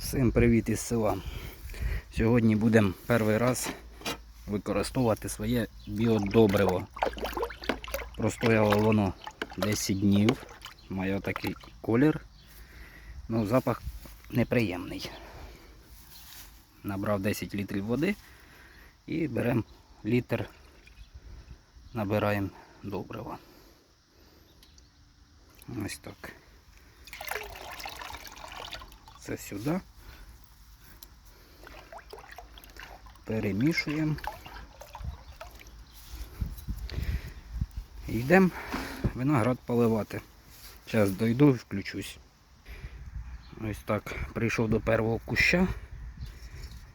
Всім привіт із села. Сьогодні будемо перший раз використовувати своє біодобриво. Простояло воно 10 днів. Має такий колір. Ну, запах неприємний. Набрав 10 літрів води і беремо літр, набираємо добрива. Ось так. Це сюди. Перемішуємо. Йдемо виноград поливати. Зараз дойду і включусь. Ось так, прийшов до першого куща.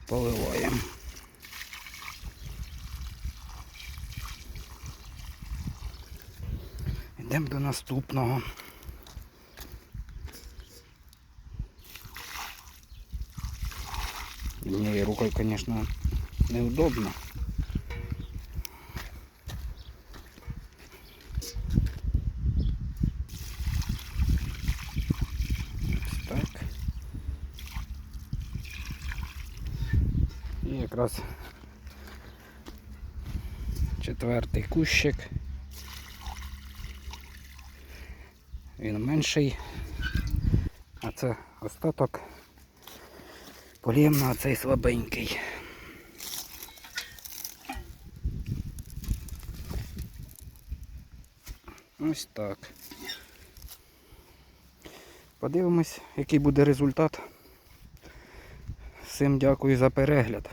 Поливаємо. Йдемо до наступного. Однією рукою, звісно, неудобно. Ось так. І якраз четвертий кущик. Він менший, а це остаток Полємно, на цей слабенький. Ось так. Подивимось, який буде результат. Всім дякую за перегляд.